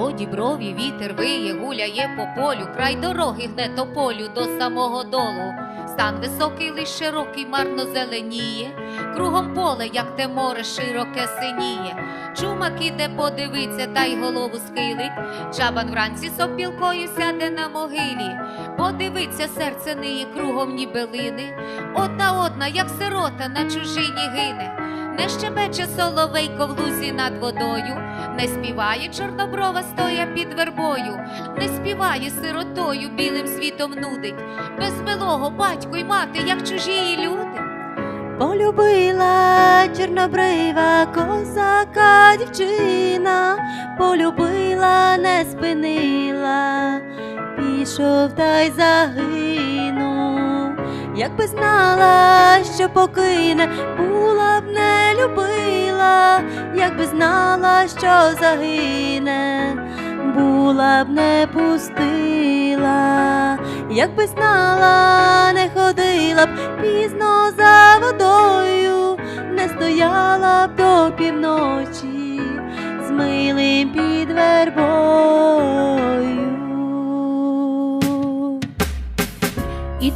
По діброві вітер виє, гуляє по полю, край дороги гне тополю до самого долу. Стан високий, лиш широкий, марно зеленіє, кругом поле, як те море, широке синіє. Чумак іде подивиться, та й голову схилить. Чабан вранці сопілкою сяде на могилі. Подивиться, серце ниє кругом ніби лини. Одна одна, як сирота на чужині гине. Не щебече соловейко в лузі над водою, не співає чорноброва стоя під вербою, не співає сиротою, білим світом нудить, без милого батько й мати, як чужі люди. Полюбила чорнобрива козака дівчина, полюбила, не спинила, пішов та й загинув. Якби знала, що покине, була б не любила, якби знала, що загине, була б не пустила, якби знала, не ходила б пізно за водою, не стояла б до півночі з милим під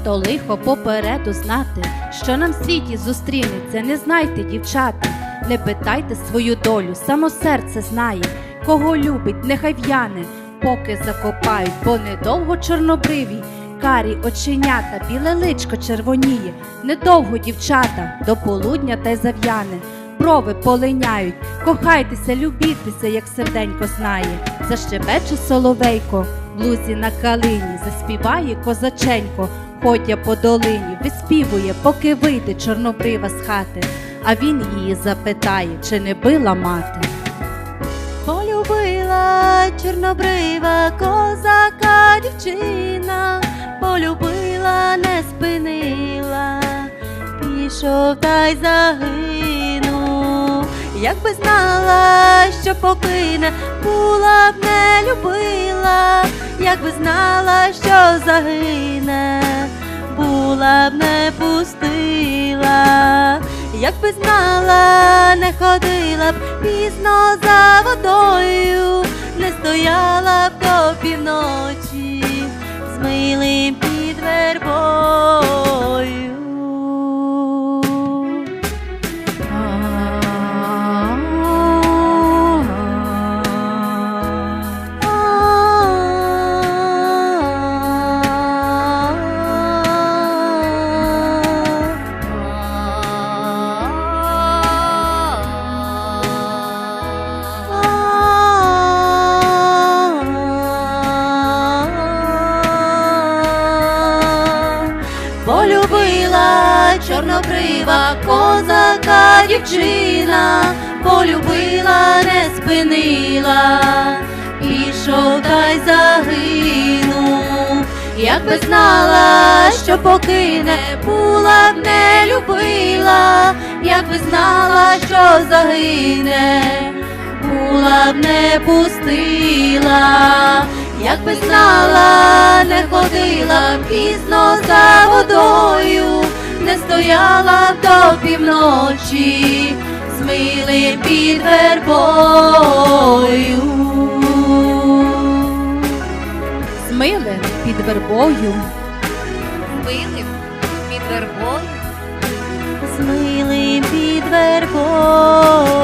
то лихо попереду знати, що нам в світі зустрінеться, не знайте, дівчата, не питайте свою долю, само серце знає, кого любить, нехай в'яне, поки закопають, бо недовго чорнобриві, карі оченята, біле личко червоніє, недовго дівчата, до полудня та й зав'яне. Брови полиняють, кохайтеся, любітеся, як серденько знає. Защебече соловейко, в лузі на калині, заспіває козаченько, ходя по долині, виспівує, поки вийде чорнобрива з хати. А він її запитає, чи не била мати. Полюбила чорнобрива козака дівчина, полюбила, не спинила, пішов та й загинув. Якби знала, що покине, була б не любила, якби знала, що загине, була б не пустила. Якби знала, не ходила б пізно за водою, не стояла б до півночі з милим під вербою. Полюбила чорнобрива козака дівчина, полюбила, не спинила, пішов та й загинув. Якби знала, що покине, була б не любила, якби знала, що загине, була б не пустила, якби знала, не ходила б пізно за водою, не стояла до півночі з милим під вербою. З милим під вербою. Милим під вербою. з милим під вербою.